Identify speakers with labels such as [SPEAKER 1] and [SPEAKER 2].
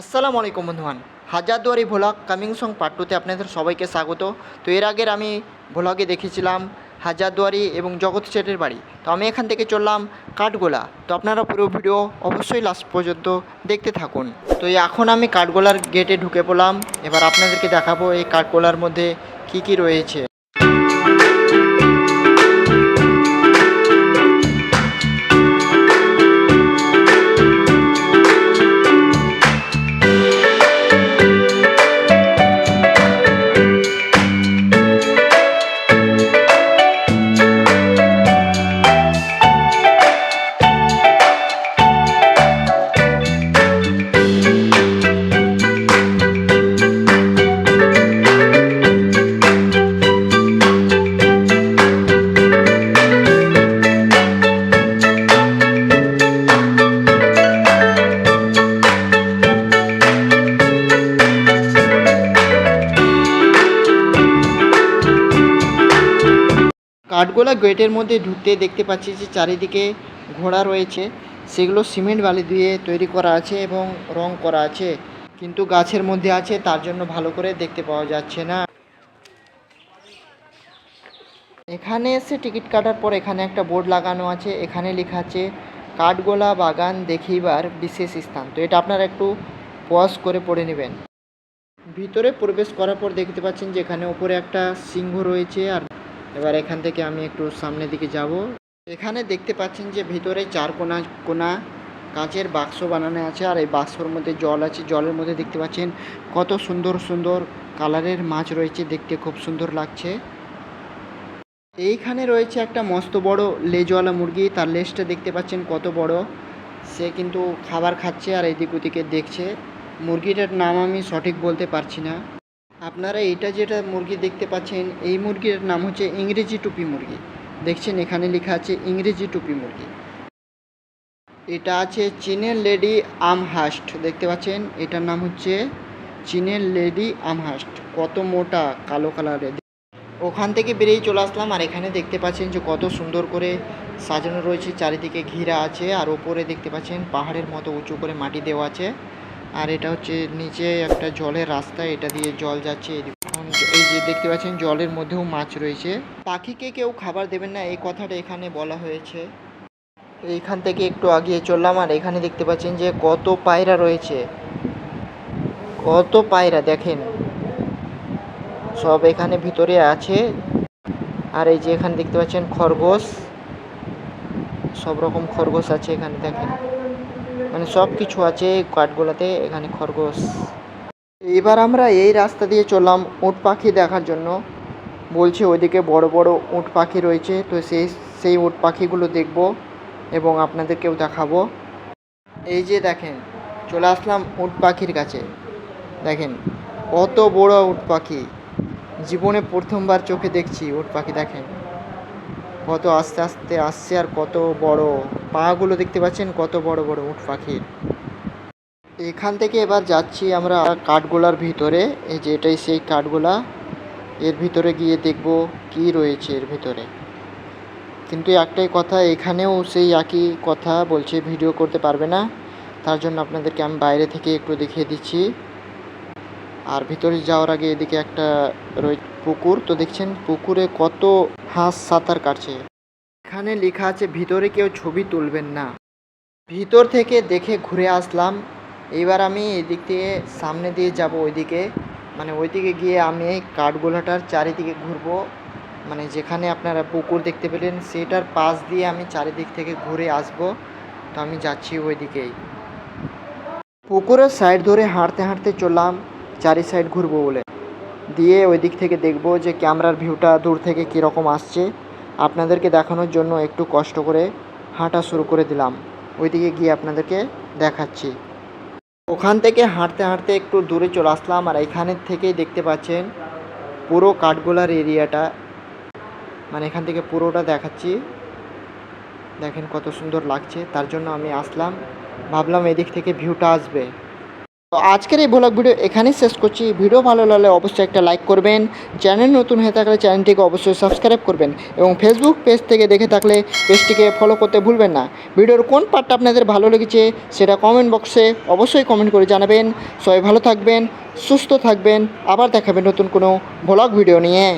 [SPEAKER 1] আসসালামু আলাইকুম বন্ধুবান Hazarduari vlog coming soon part টুতে আপনাদের সবাইকে স্বাগত। তো এর আগের আমি ভ্লগে দেখেছিলাম হাজারদুয়ারি এবং জগৎ শেঠের বাড়ি। তো আমি এখান থেকে চললাম কাঠগোলা। তো আপনারা পুরো ভিডিও অবশ্যই লাস্ট পর্যন্ত দেখতে থাকুন। তো এখন আমি কাঠগোলার গেটে ঢুকে পড়লাম। এবার আপনাদেরকে দেখাবো এই কাঠগোলার মধ্যে কি কি রয়েছে। কাঠগোলা গেটের মধ্যে ঢুকতে দেখতে পাচ্ছি যে চারিদিকে ঘোড়া রয়েছে। সেগুলো সিমেন্ট বালি দিয়ে তৈরি করা আছে এবং রং করা আছে। কিন্তু গাছের মধ্যে আছে, তার জন্য ভালো করে দেখতে পাওয়া যাচ্ছে না। এখানে এসে টিকিট কাটার পর এখানে একটা বোর্ড লাগানো আছে। এখানে লেখা আছে, কাঠগোলা বাগান দেখিবার বিশেষ স্থান। তো এটা আপনারা একটু পজ করে পড়ে নেবেন। ভিতরে প্রবেশ করার পর দেখতে পাচ্ছেন যে এখানে উপরে একটা সিংহ রয়েছে আর এবার এখান থেকে আমি একটু সামনের দিকে যাব। এখানে দেখতে পাচ্ছেন যে ভিতরে চার কোনা কোনা কাঁচের বাক্স বানানো আছে আর এই বাক্সর মধ্যে জল আছে। জলের মধ্যে দেখতে পাচ্ছেন কত সুন্দর সুন্দর কালারের মাছ রয়েছে। দেখতে খুব সুন্দর লাগছে। এইখানে রয়েছে একটা মস্ত বড় লেজওয়ালা মুরগি। তার লেজটা দেখতে পাচ্ছেন কত বড়। সে কিন্তু খাবার খাচ্ছে আর এদিক ওদিকে দেখছে। মুরগিটার নাম আমি সঠিক বলতে পারছি না। আপনারা এটা যেটা মুরগি দেখতে পাচ্ছেন, এই মুরগির নাম হচ্ছে ইংরেজি টুপি মুরগি। দেখছেন, এখানে লেখা আছে ইংরেজি টুপি মুরগি। এটা আছে চীনের লেডি আমহাস্ট, দেখতে পাচ্ছেন? এটার নাম হচ্ছে চীনের লেডি আমহাস্ট। কত মোটা, কালো কালারের। ওখান থেকে বেরিয়ে চলে আসলাম, আর এখানে দেখতে পাচ্ছেন যে কত সুন্দর করে সাজানো রয়েছে। চারিদিকে ঘিরা আছে, আর ওপরে দেখতে পাচ্ছেন পাহাড়ের মতো উঁচু করে মাটি দেওয়া আছে। আর এটা হচ্ছে নিচে একটা জলের রাস্তা, এটা দিয়ে জল যাচ্ছে এই যে দেখতে পাচ্ছেন, জলের মধ্যেও মাছ রয়েছে। পাখিকে কেউ খাবার দেবেন না, এই কথাটা এখানে বলা হয়েছে। এইখান থেকে একটু আগিয়ে চললাম, আর এখানে দেখতে পাচ্ছেন যে কত পায়রা রয়েছে। কত পায়রা, দেখেন। সব এখানে ভিতরে আছে। আর এই যে এখানে দেখতে পাচ্ছেন খরগোশ। সব রকম খরগোশ আছে এখানে, দেখেন। মানে সব কিছু আছে কাঠগোলাতে, এখানে খরগোশ। এবার আমরা এই রাস্তা দিয়ে চললাম উট পাখি দেখার জন্য। বলছে ওইদিকে বড় বড় উট পাখি রয়েছে, তো সেই সেই উট পাখিগুলো দেখব এবং আপনাদেরকেও দেখাবো। এই যে দেখেন, চলে আসলাম উট পাখির কাছে। দেখেন, কত বড় উট পাখি। জীবনে প্রথমবার চোখে দেখছি উট পাখি, দেখেন। কত আস্তে আস্তে আসছে আর কত বড় পাগুলো দেখতে পাচ্ছেন, কত বড় বড় উট পাখির। এখান থেকে এবার যাচ্ছি আমরা কাঠগোলার ভিতরে। এই যে এটাই সেই কাঠগোলা। এর ভিতরে গিয়ে দেখব কি রয়েছে এর ভিতরে। কিন্তু একটাই কথা, এখানেও সেই একই কথা বলছে, ভিডিও করতে পারবে না। তার জন্য আপনাদেরকে আমি বাইরে থেকে একটু দেখিয়ে দিচ্ছি। আর ভিতরে যাওয়ার আগে এদিকে একটা রয়ে পুকুর। তো দেখছেন পুকুরে কত হাঁস সাঁতার কাটছে। এখানে লেখা আছে, ভিতরে কেউ ছবি তুলবেন না। ভিতর থেকে দেখে ঘুরে আসলাম। এবার আমি এদিক দিয়ে সামনে দিয়ে যাব ওইদিকে। মানে ওইদিকে গিয়ে আমি কাঠগোলাটার চারিদিকে ঘুরবো। মানে যেখানে আপনারা পুকুর দেখতে পেলেন, সেটার পাশ দিয়ে আমি চারিদিক থেকে ঘুরে আসব। তো আমি যাচ্ছি ওইদিকেই। পুকুরের সাইড ধরে হাঁটতে হাঁটতে চললাম, চারি সাইড ঘুরবো বলে। দিয়ে ওই দিক থেকে দেখব যে ক্যামেরার ভিউটা দূর থেকে কীরকম আসছে। আপনাদেরকে দেখানোর জন্য একটু কষ্ট করে হাঁটা শুরু করে দিলাম। ওইদিকে গিয়ে আপনাদেরকে দেখাচ্ছি। ওখান থেকে হাঁটতে হাঁটতে একটু দূরে চলে আসলাম আর এখানের থেকেই দেখতে পাচ্ছেন পুরো কাঠগোলার এরিয়াটা। মানে এখান থেকে পুরোটা দেখাচ্ছি। দেখেন কত সুন্দর লাগছে। তার জন্য আমি আসলাম। ভাবলাম এদিক থেকে ভিউটা আসবে। তো আজকের এই ব্লগ ভিডিও এখানেই শেষ করছি। ভিডিও ভালো লাগলে অবশ্যই একটা লাইক করবেন। চ্যানেল নতুন হয়ে থাকলে চ্যানেলটিকে অবশ্যই সাবস্ক্রাইব করবেন এবং ফেসবুক পেজ থেকে দেখে থাকলে পেজটিকে ফলো করতে ভুলবেন না। ভিডিওর কোন পার্টটা আপনাদের ভালো লেগেছে সেটা কমেন্ট বক্সে অবশ্যই কমেন্ট করে জানাবেন। সবাই ভালো থাকবেন, সুস্থ থাকবেন। আবার দেখাবেন নতুন কোনো ব্লগ ভিডিও নিয়ে।